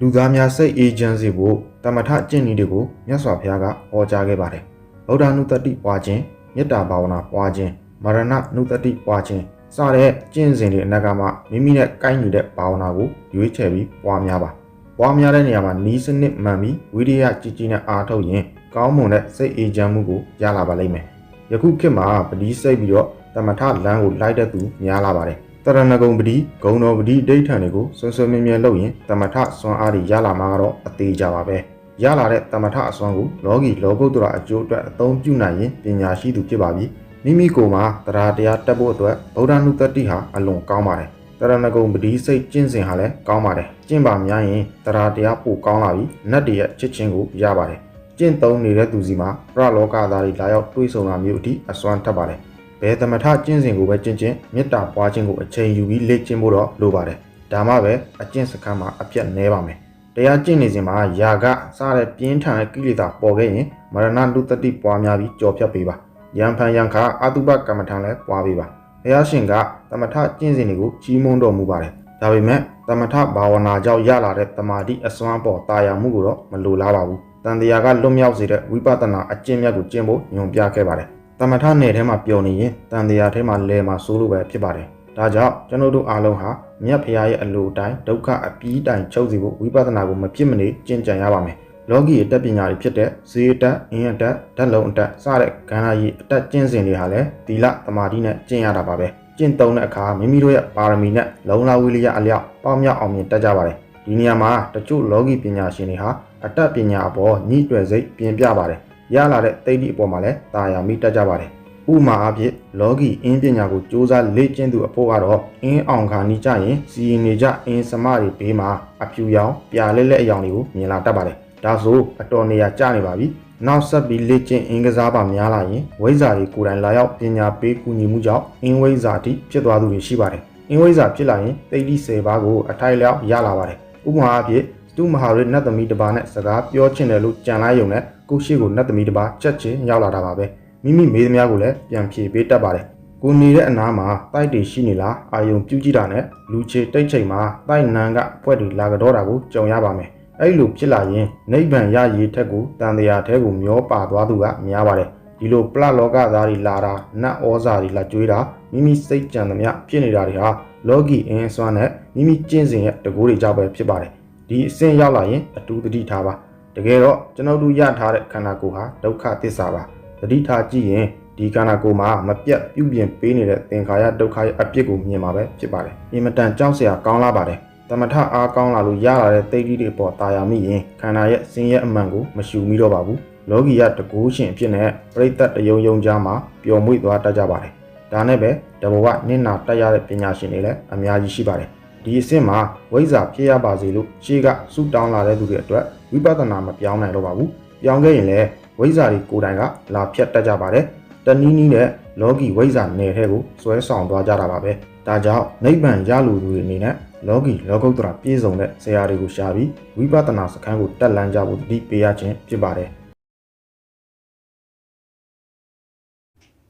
လူသားများစိတ်အေဂျင့်စီဖို့တမထကျင့်နည်းတွေကိုမြတ်စွာဘုရားကဟောကြားခဲ့ပါတယ်ဗုဒ္ဓနုတ္တိပွားခြင်းမေတ္တာဘာဝနာပွားခြင်းမရဏနုတ္တိပွားခြင်းစတဲ့ကျင့်စဉ်တွေအနက်ကမှမိမိနဲ့ကိုင်းညီတဲ့ဘာဝနာကိုရွေးချယ်ပြီးပွားများပါပွားများတဲ့နေရာမှာနီးစနစ်မှန်ပြီးဝိရိယကြီးကြီးနဲ့အားထုတ်ရင်ကောင်းမွန်တဲ့စိတ်အေဂျင့်မှုကိုရလာပါလိမ့်မယ်ယခုခေတ်မှာပတိစိတ်ပြီးတော့တမထလမ်းကိုလိုက်တဲ့သူများလာပါတယ် တရဏဂုံပတိဂုံတော်ပတိဒိဋ္ဌံတွေကိုစွန်းစွန်းမြဲမြဲလုပ်ရင်တမထစွမ်းအားတွေရလာမှာကတော့အသေးကြပါပဲရလာတဲ့တမထအစွမ်းကိုလောကီလောကုတ္တရာအကျိုးအတွက်အသုံးပြုနိုင်ရင်ပညာရှိသူဖြစ်ပါပြီမိမိကိုယ်မှာတရားတရားတက်ဖို့အတွက်ဗုဒ္ဓနုတ္တိဟာအလွန်ကောင်းပါတယ်တရဏဂုံပတိစိတ်ကျင့်စဉ်ဟာလည်းကောင်းပါတယ်ကျင့်ပါများရင်တရားတရားပိုကောင်းလာပြီးနတ်တွေရဲ့ချစ်ချင်းကိုရပါတယ်ကျင့်သုံးနေတဲ့သူစီမှာပရလောကသားတွေလာရောက်တွေးဆုံတာမျိုးအထိအစွမ်းထက်ပါတယ် ဘယ်သမထကျင့်စဉ်ကိုပဲကျင့်ကျင့်မေတ္တာပွားခြင်းကိုအချိန်ယူပြီးလေ့ကျင့်ဖို့တော့လိုပါတယ်ဒါမှပဲအကျင့်စခန်းမှာအပြတ်နှဲပါမယ်တရားကျင့်နေစဉ်မှာယာကစတဲ့ပြင်းထန်တဲ့ကိလေသာပေါ်ခဲ့ရင်မရဏလူတတိပွားများပြီးကြော်ဖြတ်ပေးပါယံဖန်ယံခါအတုပကမ္မထံလည်းပွားပေးပါဘုရားရှင်ကသမထကျင့်စဉ်တွေကိုကြီးမွန်းတော်မူပါတယ်ဒါပေမဲ့သမထဘာဝနာကြောင့်ရလာတဲ့တမာတိအစွမ်းပေါ်တာယာမှုကိုတော့မလိုလားပါဘူးတန်တရားကလွတ်မြောက်စေတဲ့ဝိပဿနာအကျင့်မြတ်ကိုကျင့်ဖို့ညွှန်ပြခဲ့ပါတယ် တမထနယ်ထဲမှာပျော်နေရင်တန်တရားထဲမှာလဲမှာစိုးလို့ပဲဖြစ်ပါတယ်ဒါကြောင့်ကျွန်တော်တို့အားလုံးဟာမြတ်ဖရာရဲ့အလိုအတိုင်းဒုက္ခအပီးတိုင်ချုပ်စီဖို့ဝိပဿနာကိုမဖြစ်မနေကျင့်ကြံရပါမယ်လောကီအတတ်ပညာတွေဖြစ်တဲ့ဇေအတတ်အင်းအတတ်ဓာတ်လုံးအတတ်စတဲ့ကဏ္ဍကြီးအတတ်ကျင့်စဉ်တွေဟာလည်းသီလသမာဓိနဲ့ကျင့်ရတာပါပဲကျင့်သုံးတဲ့အခါမိမိတို့ရဲ့ပါရမီနဲ့လုံလဝိရိယအလျောက်ပေါင်းမြောက်အောင်မြင်တတ်ကြပါတယ်ဒီနေရာမှာတချို့လောကီပညာရှင်တွေဟာအတတ်ပညာအပေါ်ညှိတွယ်စိတ်ပြင်ပြပါတယ် ရလာတဲ့သိတိအပေါ်မှာလည်းတာယာမိတတ်ကြပါတယ်ဥမာအဖြစ်လောကီအင်းပညာကိုစ조사လေ့ကျင့်သူအဖို့ကတော့အင်းအောင်ခါနီးကြရင်စီရင်နေကြအင်းစမတွေဘေးမှာအဖြူရောင်ပြာလဲလဲအယောင်တွေကိုမြင်လာတတ်ပါတယ်ဒါဆိုအတော်နေရာကျနေပါပြီနောက်ဆက်ပြီးလေ့ကျင့်အင်းကစားပါများလာရင်ဝိဇ္ဇာတွေကိုယ်တိုင်လာရောက်ပညာပေးကူညီမှုကြောင့်အင်းဝိဇ္ဇာတိဖြစ်သွားသူတွေရှိပါတယ်အင်းဝိဇ္ဇာဖြစ်လာရင်တိတ်တိ10ပါးကိုအထိုက်လျောက်ရလာပါတယ်ဥပမာအဖြစ်သူမဟာရစ်နတ်သမီးတစ်ပါးနဲ့စကားပြောချင်တယ်လို့ကြံလိုက်ရုံနဲ့ ကိုရှိကိုနတ်သမီးတစ်ပါးချက်ချင်းရောက်လာတာပါပဲမိမိမေးသမျှကိုလည်းပြန်ဖြေပေးတတ်ပါတယ်ကိုနေတဲ့အနားမှာတိုက်တွေရှိနေလားအာယုံပြုတ်ကြည့်တာနဲ့လူချေတိတ်ချိန်မှာတိုက်နန်းကဖွဲ့တွေလာကြတော့တာကိုကြုံရပါမယ်အဲ့လိုဖြစ်လာရင်နိဗ္ဗာန်ရရေးထက်ကိုတန်တရားထဲကိုမျောပါသွားသူကများပါတယ်ဒီလိုပလလောကသားတွေလာတာနတ်ဩဇာတွေလာကြွေးတာမိမိစိတ်ကြံသမျှဖြစ်နေတာတွေဟာလောကီအင်းအစွမ်းနဲ့မိမိကျင့်စဉ်ရဲ့တကူတွေကြောင့်ပဲဖြစ်ပါတယ်ဒီအဆင့်ရောက်လာရင်အတူတတိထားပါ တကယ်တော့ကျွန်တော်တို့ရထားတဲ့ခန္ဓာကိုယ်ဟာဒုက္ခသစ္စာပါတတိထားကြည့်ရင်ဒီခန္ဓာကိုယ်မှာမပြတ်ပြုပြင်ပေးနေတဲ့သင်္ခါရဒုက္ခရဲ့အပြစ်ကိုမြင်မှာပဲဖြစ်ပါတယ်အင်မတန်ကြောက်စရာကောင်းလာပါတယ်တမထအားကောင်းလာလို့ရလာတဲ့တိတ်တိတွေပေါ်တာယာမိရင်ခန္ဓာရဲ့ဆင်းရဲအမှန်ကိုမရှုမိတော့ပါဘူးလောကီရတကူးရှင်အဖြစ်နဲ့ပြိတ္တတယုံယုံကြားမှာပျော်မွေ့သွားတတ်ကြပါတယ်ဒါနဲ့ပဲတဘဝနင့်နာတက်ရတဲ့ပညာရှင်တွေလည်းအများကြီးရှိပါတယ် ဒီအဆင့်မှာဝိဇ္ဇာဖြစ်ရပါစေလို့ရှေးကဆူတောင်းလာတဲ့သူတွေအတွက်ဝိပဿနာမပြောင်းနိုင်တော့ပါဘူးပြောင်းခဲ့ရင်လည်းဝိဇ္ဇာတွေကိုယ်တိုင်ကလာဖြတ်တတ်ကြပါတယ်တနည်းနည်းနဲ့လောကီဝိဇ္ဇာနယ်ထဲကိုဆွဲဆောင်သွားကြတာပါပဲဒါကြောင့်နိဗ္ဗာန်ရလူသူတွေအနေနဲ့လောကီလောကုတ္တရာပြည့်စုံတဲ့ဆရာတွေကိုရှာပြီးဝိပဿနာစခန်းကိုတက်လန်းကြဖို့တတိပေးရခြင်းဖြစ်ပါတယ်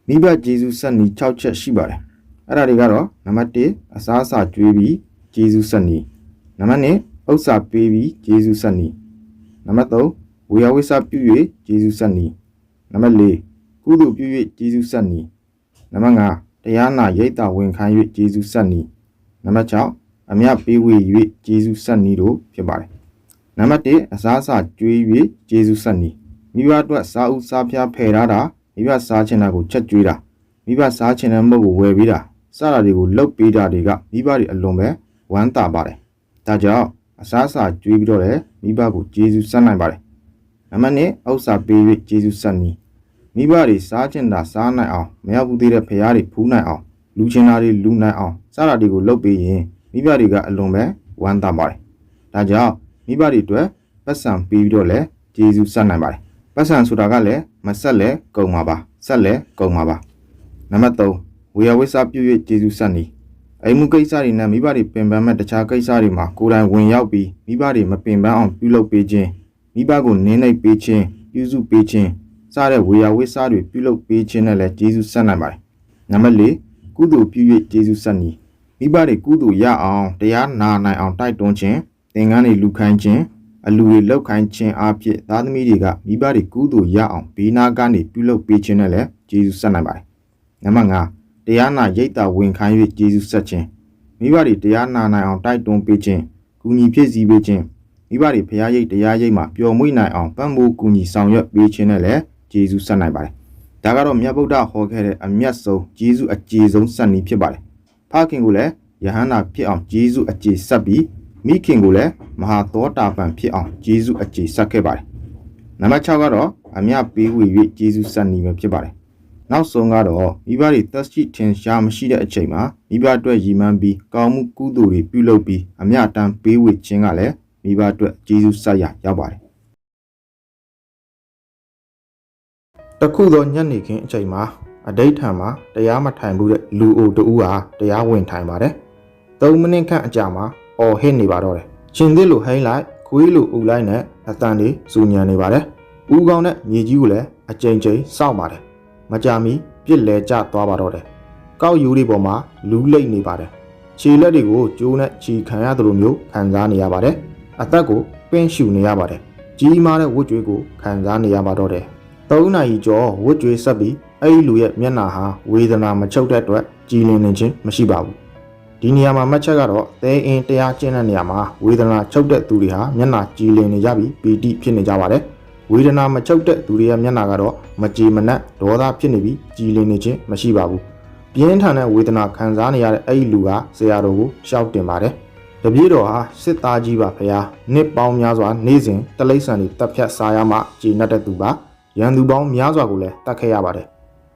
မိဘဂျေစုဆက်နီ6ချက်ရှိပါတယ်အဲ့ဒါတွေကတော့နံပါတ်1အစားအစာကျွေးပြီး ဂျေစုဆက်နီနံပါတ်2ဥစ္စာပေးပြီးဂျေစုဆက်နီနံပါတ်3ဝေယဝိစာပြု၍ဂျေစုဆက်နီနံပါတ်4ကုသိုလ်ပြု၍ဂျေစုဆက်နီနံပါတ်5တရားနာရိတ်တာဝန်ခံ၍ဂျေစုဆက်နီနံပါတ်6အမြတ်ပေးဝေ၍ဂျေစုဆက်နီတို့ဖြစ်ပါတယ်နံပါတ်1အစားအစာကျွေး၍ဂျေစုဆက်နီမိဘအတွက်စားဥစားဖျားဖယ်ထားတာမိဘစားချင်တာကိုချက်ကျွေးတာမိဘစားချင်တဲ့မုတ်ကိုဝယ်ပေးတာစတာတွေကိုလုတ်ပေးတာတွေကမိဘတွေအလွန်ပဲ ဝမ်းသာပါတယ်ဒါကြောင့်အစားအစာကျွေးပြီးတော့လည်းမိဘကိုဂျေစုဆက်နိုင်ပါတယ်နံပါတ်2ဥစ္စာပေး၍ဂျေစုဆက်နီမိဘတွေစားချင်တာစားနိုင်အောင်မရောက်ဘူးသေးတဲ့ဖရားတွေဖူးနိုင်အောင်လူချင်တာတွေလူနိုင်အောင်စတာတွေကိုလုတ်ပေးရင်မိဘတွေကအလွန်ပဲဝမ်းသာပါတယ်ဒါကြောင့်မိဘတွေအတွက်ပတ်စံပေးပြီးတော့လည်းဂျေစုဆက်နိုင်ပါတယ်ပတ်စံဆိုတာကလည်းမဆက်လဲကုန်မှာပါဆက်လဲကုန်မှာပါနံပါတ်3ဝေယဝိစာပြု၍ဂျေစုဆက်နီ အိမ်မှုကိစ္စတွေနဲ့မိဘတွေပင်ပန်းမဲ့တခြားကိစ္စတွေမှာကိုယ်တိုင်ဝင်ရောက်ပြီးမိဘတွေမပင်ပန်းအောင်ပြုလုပ်ပေးခြင်းမိဘကိုနင်းနှိပ်ပေးခြင်းပြုစုပေးခြင်းစတဲ့ဝေယဝိစာတွေပြုလုပ်ပေးခြင်းနဲ့လည်းဂျေစုဆက်နိုင်ပါတယ်နံပါတ်4ကုသိုလ်ပြု၍ဂျေစုဆက်နီမိဘတွေကုသိုလ်ရအောင်တရားနာနိုင်အောင်တိုက်တွန်းခြင်းသင်္ကန်းတွေလူခိုင်းခြင်းအလူတွေလောက်ခိုင်းခြင်းအဖြစ်သားသမီးတွေကမိဘတွေကုသိုလ်ရအောင်ဘေးနာကနေပြုလုပ်ပေးခြင်းနဲ့လည်းယေရှုဆက်နိုင်ပါတယ်နံပါတ်5 တရားနာရိတ်တာဝင်ခိုင်း၍ယေရှုဆက်ခြင်းမိဘတွေတရားနာနိုင်အောင်တိုက်တွန်းပေးခြင်းကူညီဖြစ်စည်းပေးခြင်းမိဘတွေဖရားရိတ်တရားရိတ်မှာပျော်မွေ့နိုင်အောင်ပံ့ပိုးကူညီဆောင်ရွက်ပေးခြင်းနဲ့လည်းယေရှုဆက်နိုင်ပါတယ်ဒါကတော့မြတ်ဗုဒ္ဓဟောခဲ့တဲ့အမျက်ဆုံးယေရှုအကျေဆုံးစံနည်းဖြစ်ပါတယ်ဖခင်ကလည်းယဟန္တာဖြစ်အောင်ယေရှုအကျေဆက်ပြီးမိခင်ကိုလည်းမဟာသောတာပန်ဖြစ်အောင်ယေရှုအကျေဆက်ခဲ့ပါတယ်နံပါတ်6ကတော့အမျက်ပေးဝေ၍ယေရှုဆက်နည်းပဲဖြစ်ပါတယ် နောက်ဆုံးကတော့မိဘတွေသက်ရှိထင်ရှားမရှိတဲ့အချိန်မှာမိဘအတွက်ရည်မှန်းပြီးကောင်းမှုကုသိုလ်တွေပြုလုပ်ပြီးအမျှတမ်းပေးဝေခြင်းကလည်းမိဘအတွက်ကျေးဇူးဆက်ရရောက်ပါတယ်တခုသောညနေခင်းအချိန်မှာအဋိဋ္ဌံမှာတရားမထိုင်ဘူးတဲ့လူအိုတူဟာတရားဝင်ထိုင်ပါတယ်3မိနစ်ခန့်အကြာမှာအော်ဟစ်နေပါတော့တယ်ရှင်သစ်လိုဟိုင်းလိုက်ခွေးလိုအူလိုက်နဲ့အတန်တွေစူညံနေပါတယ်ဦးကောင်းနဲ့မြေကြီးကိုလည်းအကြိမ်ကြိမ်စောင့်ပါတယ် မကြမီပြစ်လဲကျသွားပါတော့တယ်ကောက်ယူတွေပေါ်မှာလူးလိတ်နေပါတယ်ခြေလက်တွေကိုကျိုးနဲ့ခြီခံရသလိုမျိုးခံစားနေရပါတယ်အသက်ကိုပင်းရှူနေရပါတယ်ကြီးမားတဲ့ဝတ်ကြွေးကိုခံစားနေရပါတော့တယ်၃နာရီကျော်ဝတ်ကြွေးဆက်ပြီးအဲ့ဒီလူရဲ့မျက်နှာဟာဝေဒနာမချုပ်တဲ့အတွက်ကြည်လင်နေခြင်းမရှိပါဘူးဒီနေရာမှာမှတ်ချက်ကတော့သဲအင်းတရားကျင့်တဲ့နေရာမှာဝေဒနာချုပ်တဲ့သူတွေဟာမျက်နှာကြည်လင်နေကြပြီးပီတိဖြစ်နေကြပါတယ် ဝေဒနာမချုပ်တဲ့သူတွေရဲ့မျက်နှာကတော့မကြည်မနက်ဒေါသဖြစ်နေပြီးကြည်လင်နေခြင်းမရှိပါဘူးပြင်းထန်တဲ့ဝေဒနာခံစားနေရတဲ့အဲ့ဒီလူကဆရာတော်ကိုရှောက်တင်ပါတယ်တပည့်တော်ဟာစစ်သားကြီးပါဖေဟာနှစ်ပေါင်းများစွာနေ့စဉ်တလိษံတွေတပ်ဖြတ်စားရမှကြည်နတ်တဲ့သူပါရန်သူပေါင်းများစွာကိုလည်းတတ်ခဲ့ရပါတယ်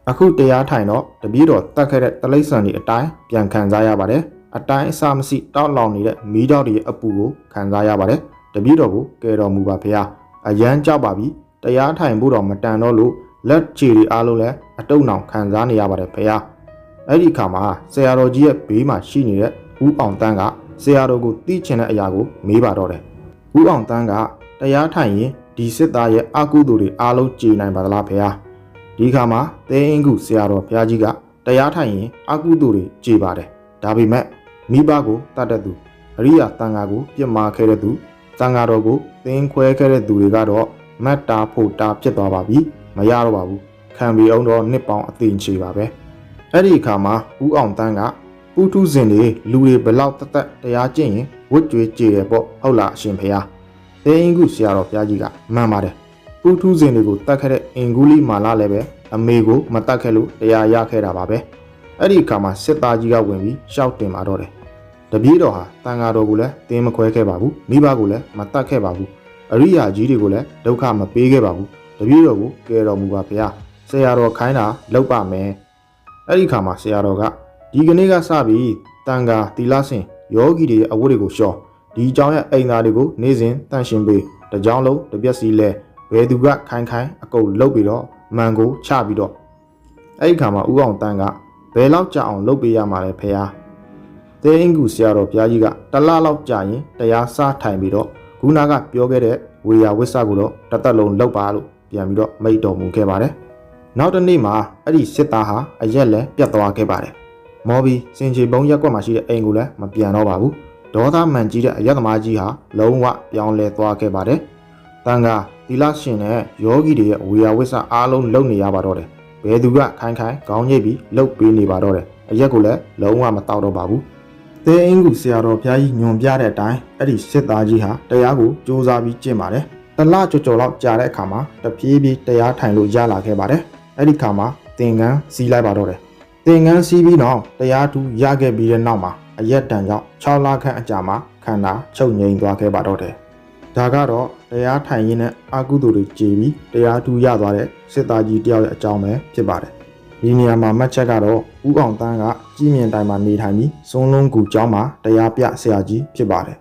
အခုတရားထိုင်တော့တပည့်တော်တတ်ခဲ့တဲ့တလိษံတွေအတိုင်းပြန်ခံစားရပါတယ်အတိုင်းအစမရှိတောက်လောင်နေတဲ့မီးတောက်တွေရဲ့အပူကိုခံစားရပါတယ်တပည့်တော်ကိုကယ်တော်မူပါဖေဟာ အယမ်းကြောက်ပါပြီတရားထိုင်ဖို့တော့မတန်တော့လို့လက်ချီတွေအားလုံးလည်းအတုံနောင်ခံစားနေရပါတယ်ဖေဟာအဲ့ဒီခါမှာဆရာတော်ကြီးရဲ့ဘေးမှာရှိနေတဲ့ဦးအောင်တန်းကဆရာတော်ကိုတီးချင်တဲ့အရာကိုမေးပါတော့တယ်ဦးအောင်တန်းကတရားထိုင်ရင်ဒီစစ်သားရဲ့အကုသိုလ်တွေအားလုံးကြေနိုင်ပါသလားဖေဟာဒီခါမှာသဲအင်းကုဆရာတော်ဘုရားကြီးကတရားထိုင်ရင်အကုသိုလ်တွေကြေပါတယ်ဒါပေမဲ့မိဘကိုတတ်တဲ့သူအရိယာတန်ဃာကိုပြစ်မှားခဲ့တဲ့သူ တန်ဃာတော်ကိုသင်ခွဲခဲ့တဲ့သူတွေကတော့မတ်တာဖို့တာဖြစ်သွားပါပြီမရတော့ပါဘူးခံပြီးအောင်တော့နှစ်ပေါင်းအသိချေပါပဲအဲ့ဒီအခါမှာဦးအောင်တန်းကပူထုဇင်တွေလူတွေဘလောက်တသက်တရားကျင့်ရင်ဝတ်ကြွေးကြည်တယ်ပေါ့ဟုတ်လားအရှင်ဖေဟာသေအင်ကုဆရာတော်ဘုရားကြီးကမှန်ပါတယ်ပူထုဇင်တွေကိုတတ်ခဲ့တဲ့အင်္ဂုလိမာလာလည်းပဲအမေကိုမတတ်ခဲ့လို့တရားရခဲ့တာပါပဲအဲ့ဒီအခါမှာစစ်သားကြီးကဝင်ပြီးရှောက်တင်มาတော့တယ် တပည့်တော်ဟာတန်ဃာတော်ကိုလည်းတင်းမခွဲခဲ့ပါဘူးမိဘကိုလည်းမတတ်ခဲ့ပါဘူးအရိယာကြီးတွေကိုလည်းဒုက္ခမပေးခဲ့ပါဘူးတပည့်တော်ကိုကယ်တော်မူပါဗျာဆရာတော်ခိုင်းတာလောက်ပါမယ်အဲ့ဒီခါမှာဆရာတော်ကဒီကနေ့ကစပြီးတန်ဃာတီလာဆင်ယောဂီတွေရဲ့အဝတ်တွေကိုရှော့ဒီအကြောင်းရဲ့အိမ်သားတွေကိုနေ့စဉ်တန့်ရှင်ပေးတကြောင်လုံးတပြက်စီလဲဘယ်သူကခိုင်ခိုင်အကုတ်လုတ်ပြီးတော့မန်ကိုချပြီးတော့အဲ့ဒီခါမှာဥအောင်တန်းကဘယ်လောက်ကြာအောင်လုတ်ပေးရမှာလဲဖေဟာ သဲအင်ကူဆရာတော်ဘုရားကြီးကတလားလောက်ကြာရင်တရားစားထိုင်ပြီးတော့ခုနကပြောခဲ့တဲ့ဝေယဝိဆကိုတော့တသက်လုံးလောက်ပါလို့ပြန်ပြီးတော့မိတ်တော်မူခဲ့ပါတယ်နောက်တစ်နေ့မှာအဲ့ဒီစစ်သားဟာအရက်လဲပြတ်သွားခဲ့ပါတယ်မော်ဘီစင်ချေပုံရက်ကွက်မှာရှိတဲ့အိမ်ကိုလည်းမပြန်တော့ပါဘူးဒေါသမန်ကြီးတဲ့အရက်သမားကြီးဟာလုံးဝပြောင်းလဲသွားခဲ့ပါတယ်တန်ကသီလရှင်နဲ့ယောဂီတွေရဲ့ဝေယဝိဆအားလုံးလုံနေရပါတော့တယ်ဘယ်သူကခိုင်ခိုင်ခေါင်းညိတ်ပြီးလှုပ်ပေးနေပါတော့တယ်အရက်ကိုလည်းလုံးဝမတောက်တော့ပါဘူး သဲအင်းကူဆရာတော်ဘုရားကြီးညွန်ပြတဲ့အတိုင်းအဲ့ဒီစစ်သားကြီးဟာတရားကိုစ조사ပြီးကျင့်ပါတယ်တလကြော်ကြော်လောက်ကြာတဲ့အခါမှာတပြေးပြေးတရားထိုင်လို့ရလာခဲ့ပါတယ်အဲ့ဒီခါမှာသင်္ကန်းစီးလိုက်ပါတော့တယ်သင်္ကန်းစီးပြီးတော့တရားထူးရခဲ့ပြီးတဲ့နောက်မှာအရက်တန်ကြောင့်6လခန့်အကြာမှာခန္ဓာချုပ်ငြိမ်သွားခဲ့ပါတော့တယ်ဒါကတော့တရားထိုင်ရင်းနဲ့အာကုသိုလ်တွေကြည်ပြီးတရားထူးရသွားတဲ့စစ်သားကြီးတယောက်ရဲ့အကြောင်းပဲဖြစ်ပါတယ် ဒီနေရာမှာမှတ်ချက်ကတော့ဦးအောင်တန်းကကြီးမြင့်တိုင်းမှာနေထိုင်ပြီးစုံလုံးကူကျောင်းမှာတရားပြဆရာကြီးဖြစ်ပါတယ်